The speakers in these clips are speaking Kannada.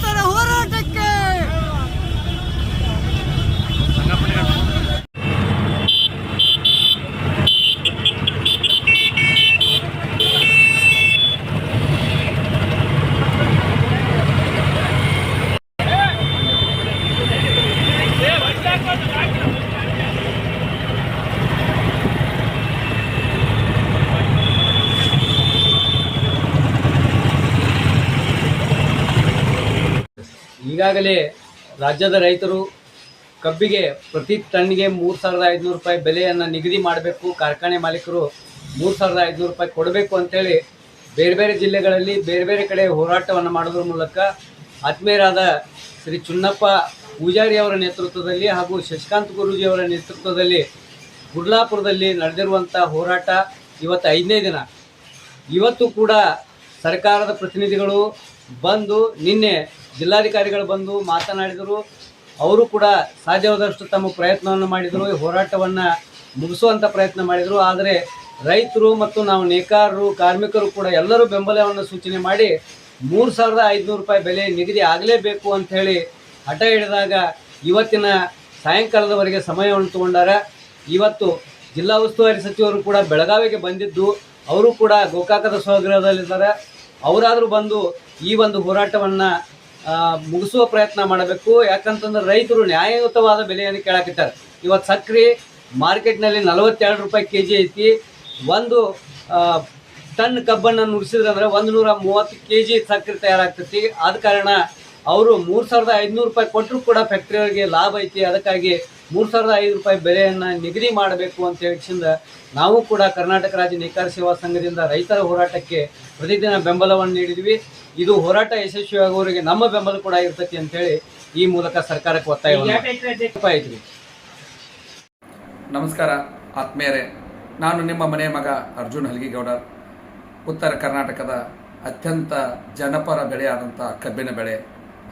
Toro ಈಗಾಗಲೇ ರಾಜ್ಯದ ರೈತರು ಕಬ್ಬಿಗೆ ಪ್ರತಿ ಟನ್ಗೆ ಮೂರು ಸಾವಿರದ ಐದುನೂರು ರೂಪಾಯಿ ಬೆಲೆಯನ್ನು ನಿಗದಿ ಮಾಡಬೇಕು. ಕಾರ್ಖಾನೆ ಮಾಲೀಕರು ಮೂರು ಸಾವಿರದ ಐದುನೂರು ರೂಪಾಯಿ ಕೊಡಬೇಕು ಅಂತೇಳಿ ಬೇರೆ ಬೇರೆ ಜಿಲ್ಲೆಗಳಲ್ಲಿ ಬೇರೆ ಬೇರೆ ಕಡೆ ಹೋರಾಟವನ್ನು ಮಾಡೋದ್ರ ಮೂಲಕ ಆತ್ಮೀಯರಾದ ಶ್ರೀ ಚುನ್ನಪ್ಪ ಪೂಜಾರಿ ಅವರ ನೇತೃತ್ವದಲ್ಲಿ ಹಾಗೂ ಶಶಿಕಾಂತ್ ಗುರೂಜಿ ಅವರ ನೇತೃತ್ವದಲ್ಲಿ ಗುಡ್ಲಾಪುರದಲ್ಲಿ ನಡೆದಿರುವಂಥ ಹೋರಾಟ ಇವತ್ತು ಐದನೇ ದಿನ. ಇವತ್ತು ಕೂಡ ಸರ್ಕಾರದ ಪ್ರತಿನಿಧಿಗಳು ಬಂದು ನಿನ್ನೆ ಜಿಲ್ಲಾಧಿಕಾರಿಗಳು ಬಂದು ಮಾತನಾಡಿದರು. ಅವರು ಕೂಡ ಸಾಧ್ಯವಾದಷ್ಟು ತಮ್ಮ ಪ್ರಯತ್ನವನ್ನು ಮಾಡಿದರು. ಹೋರಾಟವನ್ನು ಮುಗಿಸುವಂಥ ಪ್ರಯತ್ನ ಮಾಡಿದರು. ಆದರೆ ರೈತರು ಮತ್ತು ನಾವು ನೇಕಾರರು, ಕಾರ್ಮಿಕರು ಕೂಡ ಎಲ್ಲರೂ ಬೆಂಬಲವನ್ನು ಸೂಚನೆ ಮಾಡಿ ಮೂರು ಸಾವಿರದ ಐದುನೂರು ರೂಪಾಯಿ ಬೆಲೆ ನಿಗದಿ ಆಗಲೇಬೇಕು ಅಂಥೇಳಿ ಹಠ ಹಿಡಿದಾಗ ಇವತ್ತಿನ ಸಾಯಂಕಾಲದವರೆಗೆ ಸಮಯವನ್ನು ತಗೊಂಡಾರ ಇವತ್ತು ಜಿಲ್ಲಾ ಉಸ್ತುವಾರಿ ಸಚಿವರು ಕೂಡ ಬೆಳಗಾವಿಗೆ ಬಂದಿದ್ದು ಅವರು ಕೂಡ ಗೋಕಾಕದ ಸ್ವಗೃಹದಲ್ಲಿದ್ದಾರೆ. ಅವರಾದರೂ ಬಂದು ಈ ಒಂದು ಹೋರಾಟವನ್ನು ಮುಗಿಸುವ ಪ್ರಯತ್ನ ಮಾಡಬೇಕು. ಯಾಕಂತಂದ್ರೆ ರೈತರು ನ್ಯಾಯಯುತವಾದ ಬೆಲೆಯನ್ನು ಕೇಳಾಕಿತ್ತಾರೆ ಇವತ್ತು ಸಕ್ಕರೆ ಮಾರ್ಕೆಟ್ನಲ್ಲಿ ನಲವತ್ತೆರಡು ರೂಪಾಯಿ ಕೆ ಜಿ ಐತಿ. ಒಂದು ಟನ್ ಕಬ್ಬನ್ನು ನುಡಿಸಿದ್ರೆ ಅಂದ್ರೆ ಒಂದು ನೂರ ಮೂವತ್ತು ಕೆ ಜಿ ಸಕ್ಕರೆ ತಯಾರಾಗ್ತೈತಿ. ಆದ ಕಾರಣ ಅವರು ಮೂರು ಸಾವಿರದ ಐದುನೂರು ರೂಪಾಯಿ ಕೊಟ್ಟರು ಕೂಡ ಫ್ಯಾಕ್ಟ್ರಿಯವರಿಗೆ ಲಾಭ ಐತಿ. ಅದಕ್ಕಾಗಿ ಮೂರು ಸಾವಿರದ ಐದು ರೂಪಾಯಿ ಬೆಲೆಯನ್ನು ನಿಗದಿ ಮಾಡಬೇಕು ಅಂತ ಹೇಳಿಸಿಂದ ನಾವು ಕೂಡ ಕರ್ನಾಟಕ ರಾಜ್ಯ ನೇಕಾರ ಸೇವಾ ಸಂಘದಿಂದ ರೈತರ ಹೋರಾಟಕ್ಕೆ ಪ್ರತಿದಿನ ಬೆಂಬಲವನ್ನು ನೀಡಿದ್ವಿ. ಇದು ಹೋರಾಟ ಯಶಸ್ವಿಯಾಗುವವರಿಗೆ ನಮ್ಮ ಬೆಂಬಲ ಕೂಡ ಇರ್ತೈತಿ ಅಂತೇಳಿ ಈ ಮೂಲಕ ಸರ್ಕಾರಕ್ಕೆ ಒತ್ತಾಯ ನಮಸ್ಕಾರ ಆತ್ಮೀಯರೇ. ನಾನು ನಿಮ್ಮ ಮನೆ ಮಗ ಅರ್ಜುನ್ ಹಲ್ಗಿಗೌಡ ಉತ್ತರ ಕರ್ನಾಟಕದ ಅತ್ಯಂತ ಜನಪರ ಬೆಳೆಯಾದಂಥ ಕಬ್ಬಿನ ಬೆಳೆ.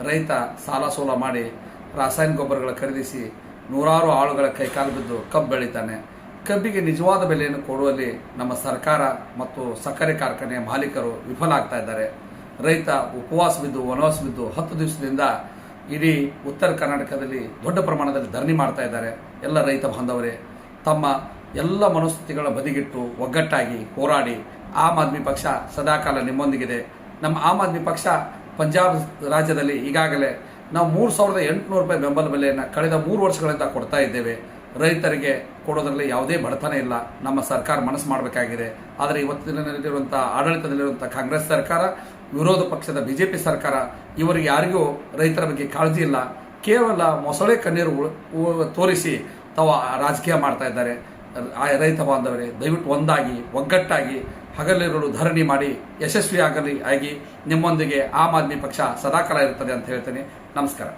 ರೈತ ಸಾಲ ಸೋಲ ಮಾಡಿ ರಾಸಾಯನಿಕ ಗೊಬ್ಬರಗಳ ಖರೀದಿಸಿ ನೂರಾರು ಆಳುಗಳ ಕೈಕಾಲು ಬಿದ್ದು ಕಬ್ಬು ಬೆಳೀತಾನೆ. ಕಬ್ಬಿಗೆ ನಿಜವಾದ ಬೆಲೆಯನ್ನು ಕೊಡುವಲ್ಲಿ ನಮ್ಮ ಸರ್ಕಾರ ಮತ್ತು ಸಕ್ಕರೆ ಕಾರ್ಖಾನೆಯ ಮಾಲೀಕರು ವಿಫಲ ಆಗ್ತಾ ಇದ್ದಾರೆ. ರೈತ ಉಪವಾಸ ಬಿದ್ದು, ವನವಾಸ ಬಿದ್ದು ಹತ್ತು ದಿವಸದಿಂದ ಇಡೀ ಉತ್ತರ ಕರ್ನಾಟಕದಲ್ಲಿ ದೊಡ್ಡ ಪ್ರಮಾಣದಲ್ಲಿ ಧರಣಿ ಮಾಡ್ತಾ ಇದ್ದಾರೆ ಎಲ್ಲ ರೈತ ಬಾಂಧವರೇ. ತಮ್ಮ ಎಲ್ಲ ಮನಸ್ಥಿತಿಗಳ ಬದಿಗಿಟ್ಟು ಒಗ್ಗಟ್ಟಾಗಿ ಹೋರಾಡಿ ಆಮ್ ಆದ್ಮಿ ಪಕ್ಷ ಸದಾಕಾಲ ನಿಮ್ಮೊಂದಿಗಿದೆ. ನಮ್ಮ ಆಮ್ ಆದ್ಮಿ ಪಕ್ಷ ಪಂಜಾಬ್ ರಾಜ್ಯದಲ್ಲಿ ಈಗಾಗಲೇ ನಾವು ಮೂರು ಸಾವಿರದ ಎಂಟುನೂರು ರೂಪಾಯಿ ಬೆಂಬಲ ಬೆಲೆಯನ್ನು ಕಳೆದ ಮೂರು ವರ್ಷಗಳಿಂದ ಕೊಡ್ತಾ ಇದ್ದೇವೆ. ರೈತರಿಗೆ ಕೊಡೋದರಲ್ಲಿ ಯಾವುದೇ ಬಡತನ ಇಲ್ಲ. ನಮ್ಮ ಸರ್ಕಾರ ಮನಸ್ಸು ಮಾಡಬೇಕಾಗಿದೆ. ಆದರೆ ಇವತ್ತಿನಲ್ಲಿರುವಂಥ ಆಡಳಿತದಲ್ಲಿರುವಂಥ ಕಾಂಗ್ರೆಸ್ ಸರ್ಕಾರ, ವಿರೋಧ ಪಕ್ಷದ ಬಿಜೆಪಿ ಸರ್ಕಾರ, ಇವರಿಗೆ ಯಾರಿಗೂ ರೈತರ ಬಗ್ಗೆ ಕಾಳಜಿ ಇಲ್ಲ. ಕೇವಲ ಮೊಸಳೆ ಕಣ್ಣೀರು ತೋರಿಸಿ ತಾವು ರಾಜಕೀಯ ಮಾಡ್ತಾ ಇದ್ದಾರೆ. ರೈತ ಬಾಂಧವರೇ, ದಯವಿಟ್ಟು ಒಂದಾಗಿ, ಒಗ್ಗಟ್ಟಾಗಿ ಹಗಲಿರಲು ಧರಣಿ ಮಾಡಿ, ಯಶಸ್ವಿಯಾಗಲಿ ಆಗಿ ನಿಮ್ಮೊಂದಿಗೆ ಆಮ್ ಆದ್ಮಿ ಪಕ್ಷ ಸದಾಕಾಲ ಇರ್ತದೆ ಅಂತ ಹೇಳ್ತೇನೆ. ನಮಸ್ಕಾರ.